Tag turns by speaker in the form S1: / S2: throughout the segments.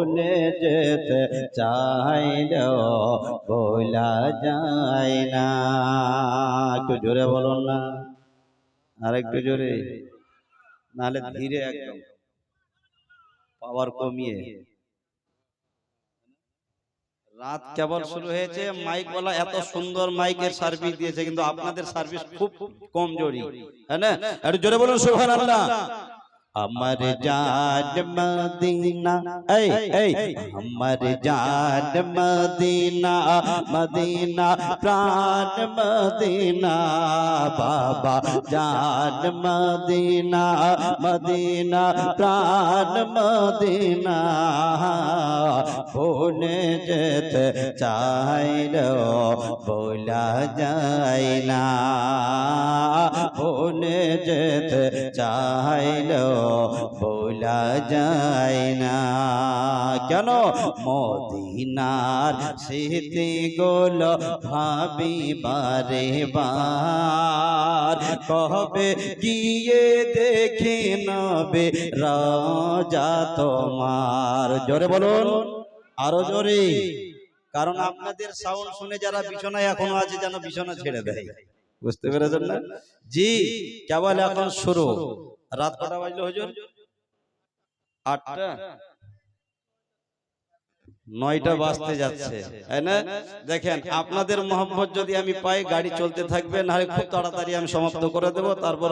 S1: ভুলে যেতে চাইলেও ভোলা যায় না। একটু জোরে বলুন না। আর একটু জোরে। নাহলে ধীরে একদম। পাওয়ার কমিয়ে। রাত কেবল শুরু হয়েছে। মাইক বলা এত সুন্দর মাইকের সার্ভিস দিয়েছে, কিন্তু আপনাদের সার্ভিস খুব কমজোরি। হ্যাঁ না? একটু জোরে বলুন, সুবহানাল্লাহ। আমার জান মদিনা এই এই আমার জান মদিনা মদিনা প্রাণ মদিনা বাবা জান মদিনা মদিনা প্রাণ মদিনা ভুলে যেতে চাইলো বলা যায় না ভুলে যেতে বলা যায় না। কেন? মদিনার স্মৃতি গোল ভাবি বারে। বার কবে গিয়ে দেখে নবে রাজা তোমার? জোরে বলুন। আরও জোরে। কারণ আপনাদের সাউন্ড শুনে যারা বিছানায় এখনও আছে যেন বিছানা ছেড়ে দেয়। বুঝতে পেরেছেন না? জি, কেবল এখন শুরু। রাত কটা বাজলো হজুর? আটটা। নয়টা বাজতে যাচ্ছে। দেখেন আপনাদের মোহাম্মত যদি আমি পাই গাড়ি চলতে থাকবে নাহলে খুব তাড়াতাড়ি আমি সমাপ্ত করে দেব। তারপর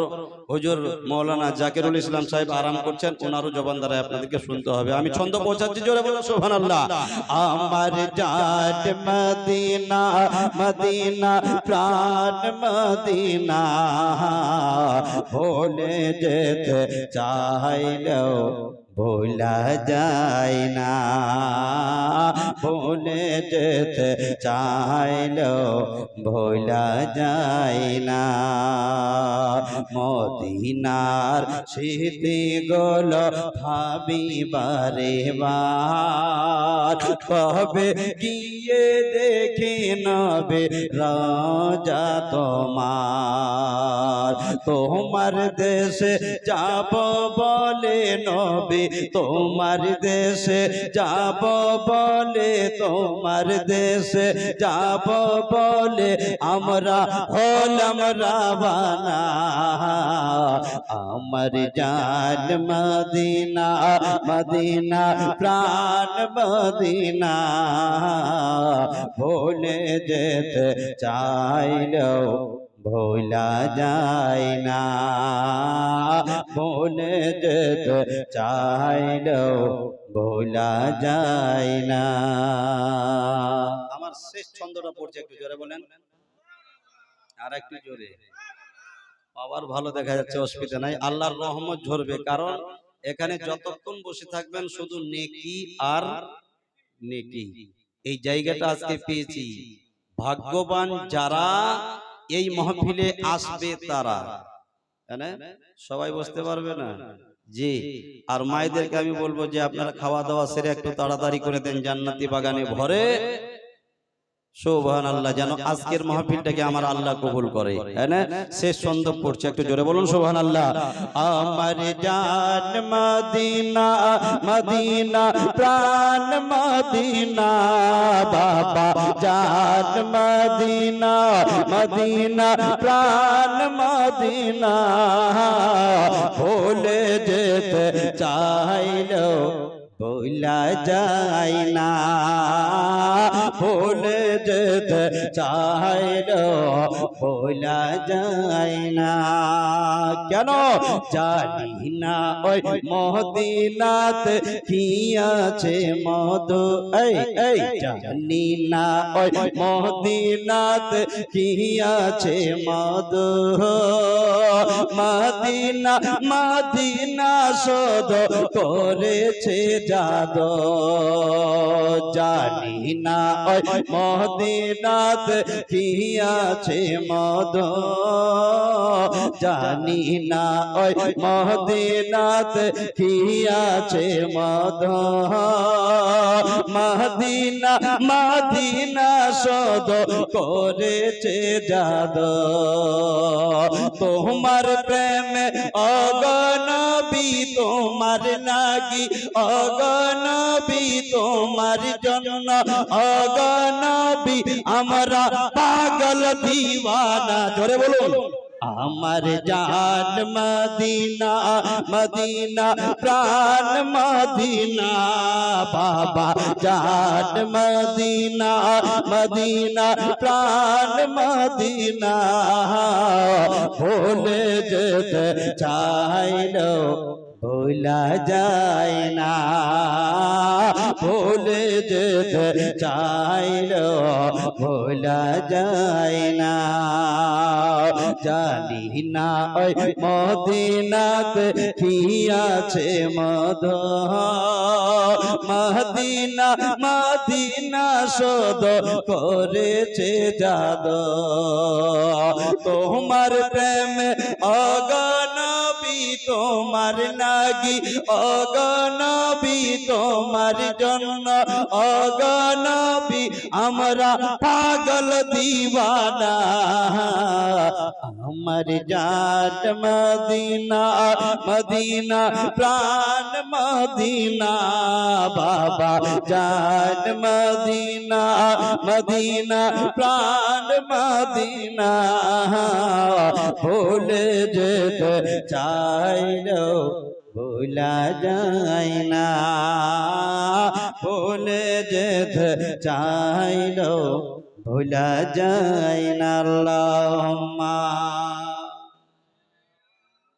S1: হুজুর মৌলানা জাকিরুল ইসলাম সাহেব আরাম করছেন ওনারও জবান দ্বারা আপনাদেরকে শুনতে হবে। আমি ছন্দ পৌঁছাচ্ছি জোরে বলো সুবহানাল্লাহ। আমার জাত মদিনা মদিনা প্রাণ মদিনা ভোলে যেতে চাইলেও ভোলা যায় না। ভুলে যেতে চাইলেও ভোলা যায় না। মদিনার স্মৃতি গোল ভাবি বারে বার কবে গিয়ে দেখে নবে রাজা তোমার। তোমার দেশে যাব বলে নবে তোমার দেশে যাব বলে, তোমার দেশে যাব বলে আমরা হলাম রাবানা। আমার জান মদিনা মদিনা, প্রাণ মদিনা। ভুলে যেতে চাইলেও ভোলা যায় না। ভুলে যেতে চাইলেও ভোলা যায় না। আমার শেষ ছন্দটা পড়ছে একটু জোরে বলেন। আর একটু জোরে। আবার ভালো দেখা যাচ্ছে, অসুবিধা নাই। আল্লাহর রহমত ঝরবে, কারণ এখানে যতক্ষণ বসে থাকবেন শুধু নেকি আর নেকি। এই জায়গাটা আজকে পেয়েছি। ভাগ্যবান যারা এই মহফিলে আসবে তারা? সবাই বসতে পারবে না? জি। আর মায়েদেরকে আমি বলব যে আপনারা খাওয়া দাওয়া সেরে একটু তাড়াতাড়ি করে দেন জান্নাতি বাগানে ভরে। সোভান আল্লাহ যেন আজকের মাহফিলটাকে আমার আল্লাহ কবুল করে। হ্যাঁ শেষ সন্দব পড়ছে, একটু জোরে বলুন সোভান আল্লাহ আমার জান মদিনা মদিনা, প্রাণ মদিনা, বাবা মদিনা মদিনা, প্রাণ মদিনা, ভুলে যেতে চাইলো। ভোলা যাই না। ভুলে যেতে চাইলো ভোলা যায় না। কেন? জানি না ওই মদিনাতে কি আছে মধু এই এই জানি না ওই মদিনাতে কি আছে মধু মদিনা মদিনা শোধ করেছে জাদ। জানি না ওই মদিনাত কি আছে মদ জানি না ওই মদিনাত কি আছে মদ মদিনা মদিনা সদ করেছে যাদ তোমার প্রেমে অগনবী তোমার লাগি অগনবী তোমার জন্য। অগনবী আমরা পাগল দিওয়ানা। জোরে বলুন। আমার জান মদিনা মদিনা, প্রাণ মদিনা। বাবা, জান মদিনা মদিনা, প্রাণ মদিনা। ভুলে যেতে চাইলো ভোলা যায় না, ভুলে যেতে চাইলো, ভোলা যায় না। জানি না ওই মদিনাতে কি আছে মদ মদিনা মদিনা সদ করেছে যাদ তোমার প্রেম অগনবী তোমার নাগি অগণবি তোমার জন্য অগণবি আমরা পাগল দিওয়ানা আমার জাত মদিনা মদিনা প্রাণ মদিনা বাবা জাত মদিনা মদিনা প্রাণ মদিনা ভুলে যেতে চাইলো ভোলা যায় না ভুলে যেতে চাইলো ভোলা যায় না আল্লাহ